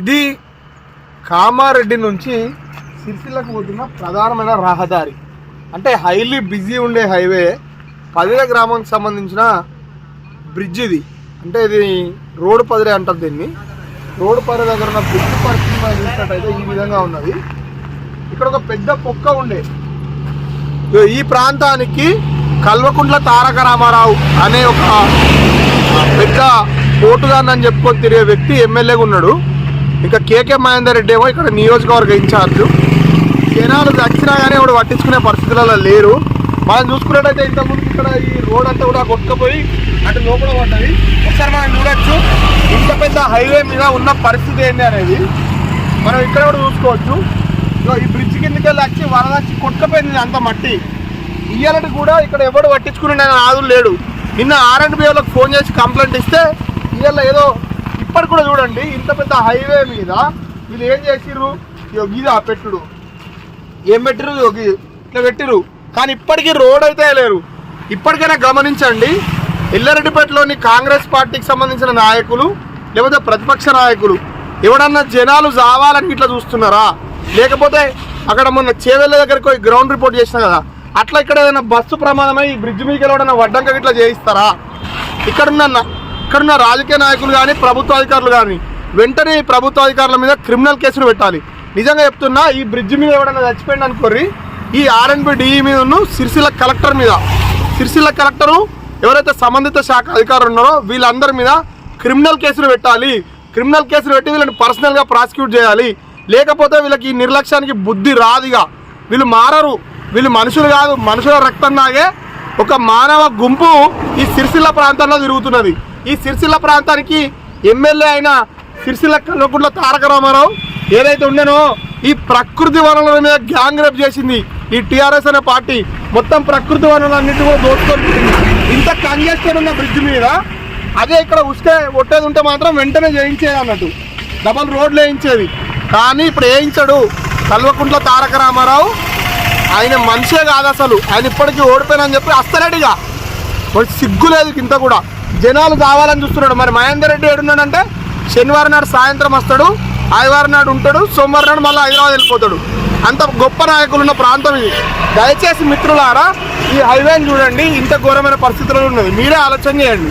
ఇది కామారెడ్డి నుంచి సిరిసిల్లకు పోతున్న ప్రధానమైన రహదారి. అంటే హైలీ బిజీ ఉండే హైవే పదిర గ్రామానికి సంబంధించిన బ్రిడ్జ్ ఇది. అంటే ఇది రోడ్డు పదిరే అంటారు దీన్ని. రోడ్డు పదిరే దగ్గర ఉన్న బ్రిడ్జ్ పరిస్థితి మనం చూసినట్టయితే ఈ విధంగా ఉన్నది. ఇక్కడ ఒక పెద్ద పొక్క ఉండే. ఈ ప్రాంతానికి కల్వకుంట్ల తారక రామారావు అనే ఒక పెద్ద పోటుదాన్ని అని చెప్పుకొని తిరిగే వ్యక్తి ఎమ్మెల్యేగా ఉన్నాడు. ఇంకా కేకే మహేందర్ రెడ్డి ఏమో ఇక్కడ నియోజకవర్గ ఇన్ఛార్జ్. జనాలు వచ్చినా కానీ ఇప్పుడు పట్టించుకునే పరిస్థితులలో లేరు. మనం చూసుకున్నట్టయితే ఇంతకుముందు ఇక్కడ ఈ రోడ్ అంతా కూడా కొట్టుకుపోయి అటు లోపల పడ్డది. ఒకసారి మనం చూడొచ్చు. ఇంత పెద్ద హైవే మీద ఉన్న పరిస్థితి ఏంటి అనేది. మనం ఇక్కడ కూడా చూసుకోవచ్చు. ఈ బ్రిడ్జ్ కిందకి వెళ్ళి వచ్చి వరద వచ్చి కొట్టుకుపోయింది అంత మట్టి. ఇయ్యాలంటే కూడా ఇక్కడ ఎవడు పట్టించుకుని నేను లేడు. నిన్న ఆర్ అండ్ బిఓలకు ఫోన్ చేసి కంప్లైంట్ ఇస్తే ఇవాళ ఏదో ఇప్పటికి కూడా చూడండి ఇంత పెద్ద హైవే మీద వీళ్ళు ఏం చేసిర్రు? ఇగో ఆ పెట్టుడు. ఏం పెట్టిరు యోగి ఇట్లా పెట్టిరు కానీ ఇప్పటికీ రోడ్ అయితే లేరు ఇప్పటికైనా గమనించండి ఎల్లారెడ్డిపేటలోని కాంగ్రెస్ పార్టీకి సంబంధించిన నాయకులు లేకపోతే ప్రతిపక్ష నాయకులు ఎవడన్నా జనాలు జావాలని ఇట్లా చూస్తున్నారా? లేకపోతే అక్కడ మొన్న చేవెళ్ళ దగ్గరకు గ్రౌండ్ రిపోర్ట్ చేసిన కదా అట్లా ఇక్కడ ఏదైనా బస్సు ప్రమాదమై ఈ బ్రిడ్జ్ మీదకి ఎవడన్నా వడ్డంక ఇట్లా చేయిస్తారా? ఇక్కడున్న ఉన్న ఇక్కడున్న రాజకీయ నాయకులు కానీ ప్రభుత్వ అధికారులు కానీ వెంటనే ఈ ప్రభుత్వ అధికారుల మీద క్రిమినల్ కేసులు పెట్టాలి. నిజంగా చెప్తున్నా ఈ బ్రిడ్జ్ మీద ఎవడన్నా చచ్చిపోయింది అనుకోర్రి ఈ ఆర్ఎన్బి డిఈ మీద సిరిసిల్ల కలెక్టర్ మీద. సిరిసిల్ల కలెక్టరు ఎవరైతే సంబంధిత శాఖ అధికారులు ఉన్నారో వీళ్ళందరి మీద క్రిమినల్ కేసులు పెట్టాలి. క్రిమినల్ కేసులు పెట్టి వీళ్ళని పర్సనల్గా ప్రాసిక్యూట్ చేయాలి. లేకపోతే వీళ్ళకి ఈ నిర్లక్ష్యానికి బుద్ధి రాదుగా. వీళ్ళు మారరు. వీళ్ళు మనుషులు కాదు మనుషుల రక్తం ఒక మానవ గుంపు ఈ సిరిసిల్ల ప్రాంతంలో తిరుగుతున్నది. ఈ సిరిసిల్ల ప్రాంతానికి ఎమ్మెల్యే అయిన సిరిసిల్ల కల్వకుంట్ల తారక రామారావు ఏదైతే ఉండేనో ఈ ప్రకృతి వనరుల మీద గ్యాంగ్ రేప్ చేసింది. ఈ టీఆర్ఎస్ అనే పార్టీ మొత్తం ప్రకృతి వనరులన్నింటి కూడా దోచుకొని ఇంత కంజెస్టెడ్ ఉన్న బ్రిడ్జ్ మీద అదే ఇక్కడ ఉస్తే ఒట్టేది ఉంటే మాత్రం వెంటనే చేయించేది అన్నట్టు. డబల్ రోడ్లు వేయించేది. కానీ ఇప్పుడు వేయించాడు కల్వకుంట్ల తారక రామారావు. ఆయన మనిషే కాదు అసలు. ఆయన ఇప్పటికీ ఓడిపోయినని చెప్పి అస్తలేడుగా మరి సిగ్గు లేదు ఇంత కూడా. జనాలు కావాలని చూస్తున్నాడు. మరి మహేందర్ రెడ్డి ఏడున్నాడంటే శనివారం నాడు సాయంత్రం వస్తాడు ఆదివారం నాడు ఉంటాడు సోమవారం నాడు మళ్ళీ హైదరాబాద్ వెళ్ళిపోతాడు. అంత గొప్ప నాయకులు ఉన్న ప్రాంతం ఇది. దయచేసి మిత్రులారా ఈ హైవేని చూడండి. ఇంత ఘోరమైన పరిస్థితుల్లో ఉన్నది. మీరే ఆలోచన చేయండి.